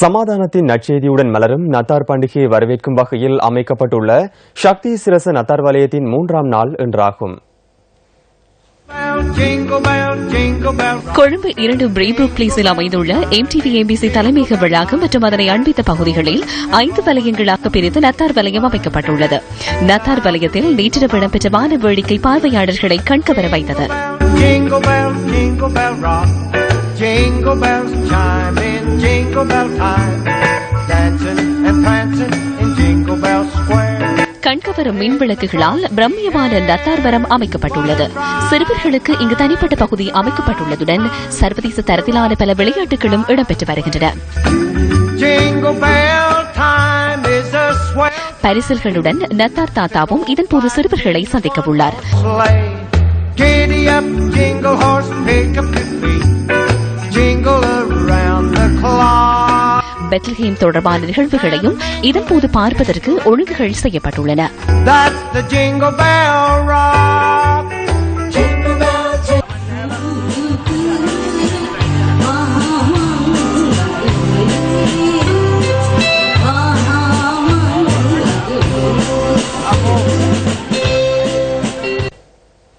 சமாதானத்தின் நற்செய்தியுடன் மலரும் நத்தார் பண்டிகையை வரவேற்கும் வகையில் அமைக்கப்பட்டுள்ள சக்தி சிரச நத்தார் வலயத்தின் மூன்றாம் நாள் bell. கொழும்பு இரண்டு பிரேபுக் பிளேஸில் அமைந்துள்ள எம்டிவி ஏபிசி தலைமையக வளாகம் மற்றும் அதனை அண்மித்த பகுதிகளில் ஐந்து வலயங்களாக பிரித்து நத்தார் வலயம் அமைக்கப்பட்டுள்ளது. நத்தார் வலயத்தில் நேற்றிரவு இடம்பெற்ற வான வேடிக்கை பார்வையாளர்களை கண்கவர வைத்தது. கண்கவரும் மின் விளக்குகளால் பிரம்மியமான நத்தார் வரம் அமைக்கப்பட்டுள்ளது. சிறுவர்களுக்கு இங்கு தனிப்பட்ட பகுதி அமைக்கப்பட்டுள்ளதுடன் சர்வதேச தரத்திலான பல விளையாட்டுகளும் இடம்பெற்று வருகின்றன. பரிசில்களுடன் நத்தார் தாத்தாவும் இதன்போது சிறுவர்களை சந்திக்க உள்ளார் பெத்லஹேம் தொடர்பான நிகழ்வுகளையும் இதன்போது பார்ப்பதற்கு ஒழுங்குகள் செய்யப்பட்டுள்ளன.